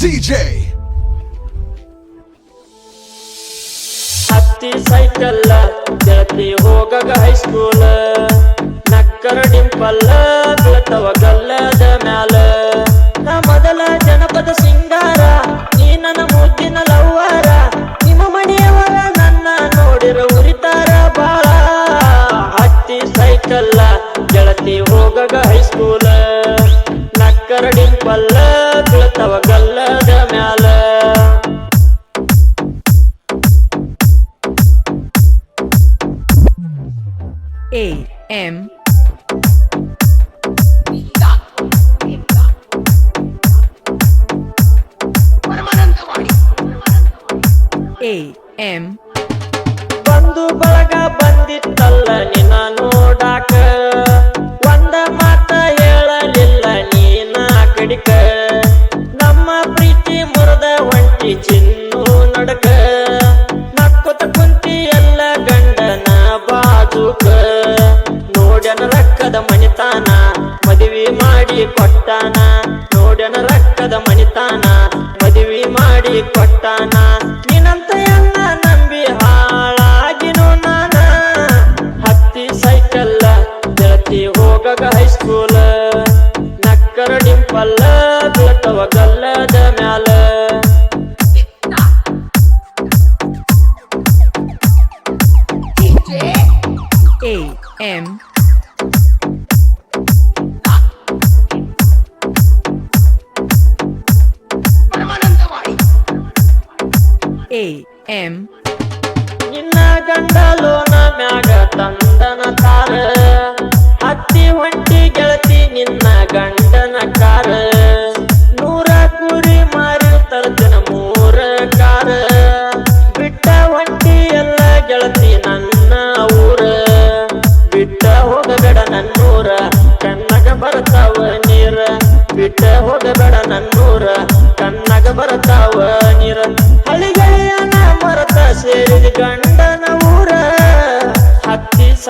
DJ ಹತ್ತಿ ಸೈಕಲ್ಲ ಹೋಗಗ high school ನಕ್ಕರ ಡಿಂಪಲ್ಲ ಬೀಳ್ತವ ಗಲ್ಲದ ಮ್ಯಾಲ. ನಾ ಮೊದಲ ಜನಪದ ಸಿಂಗಾರ, ನೀ ನನ್ನ ಮೂಗಿನ ಲವ್ವಾರ. ನಿಮ್ಮ ಮನೆಯವರ ನನ್ನ ನೋಡಿರ ಉರಿತಾರ ಬಾಳ. ಹತ್ತಿ ಸೈಕಲ್ ಗೆಳತಿ ಹೋಗಗ ಹೈ ಸ್ಕೂಲ್ ನಕ್ಕರ ಡಿಂಪಲ್ಲ A M A M ಬಂದು ಬಳಗ ಬಂದಿತ್ತಲ್ಲ ನಿನ್ನ ನೋಡಾಕ ಒಂದ ಮಾತ ಹೇಳಲಿಲ್ಲ ನೀನ ಕಡಿಕ ನಮ್ಮ ಪ್ರೀತಿ ಮುರಿದ ಒಂಟಿ ಚಿನ್ನು ಮಾಡಿ ಕೊಟ್ಟಾನ ನೋಡನ ರಕ್ತದ ಮಣಿತಾನ, ಮದುವೆ ಮಾಡಿ ಕೊಟ್ಟಾನ, ನಿನ್ನಂತ ಎಲ್ಲ ನಂಬಿ ಹಾಳಾಗಿನು ನಾನ. ಹತ್ತಿ ಸೈಕಲ್ ಗೆಳತಿ ಹೋಗಗ ಹೈಸ್ಕೂಲ್ ನಕ್ಕರ ಡಿಂಪಲ್ಲ ಬೀಳ್ತವ ಗಲ್ಲದ ಮ್ಯಾಲ. A ಎಂ ನಿನ್ನ ಗಂಡ ಲೋನ ಮ್ಯಾಗ ತಂದನ ಕಾರ ಹತ್ತಿ ಹೊಂಟಿ ಗೆಳತಿ ನಿನ್ನ ಗಂಡನ ಕಾರ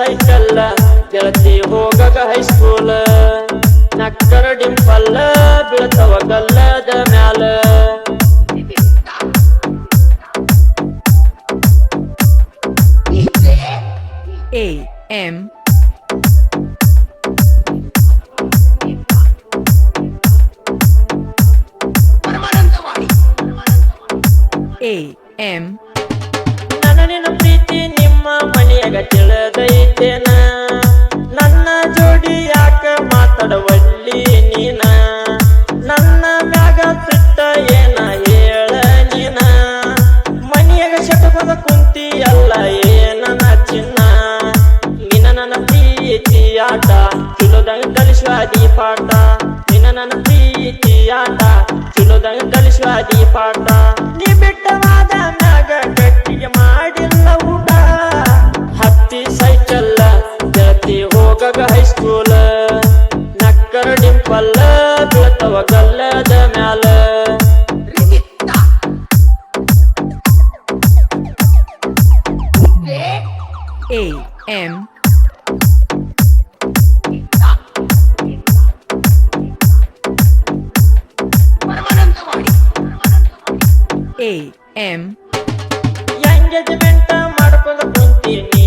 ಹತ್ತಿ ಸೈಕಲ್ ಗೆಳತಿ ಹೋಗಗ ಹೈಸ್ಕೂಲ್ ನಕ್ಕರ ಡಿಂಪಲ್ಲ ಬೀಳ್ತವ ಗಲ್ಲದ ಮ್ಯಾಲ A M A M ನನ್ನ ನಿನ್ನ ಪ್ರೀತಿ ನಿಮ್ಮ ಮನೆಯಾಗ ತಿಳಿದೈತೇನ? ನನ್ನ ಜೋಡಿ ಯಾಕ ಮಾತಾಡವಲ್ಲಿ ನೀನ? ನನ್ನ ಮ್ಯಾಗ ಸಿಟ್ಟ ಏನ ಹೇಳ ನೀನ? ಮನೆಯಾಗ ಶಟಕದ ಕುಂತಿ ಎಲ್ಲ ಏನ ಚಿನ್ನ ನಿನ್ನ ನನ್ನ ಪ್ರೀತಿ ಆಟ, ಚುಲೋದಂಗ ಕಲಿಸುವ ಪಾಠ ನಿನ್ನ ನನ್ನ ಪ್ರೀತಿ ಆಟ, ಚುಲೋದಂಗ ಕಲಿಸುವಾದಿ ಪಾಠ ಮ್ಯಾಲ A M A M engagement ಮಾಡ್ಕೊಂಡ ಕುಂತೀನಿ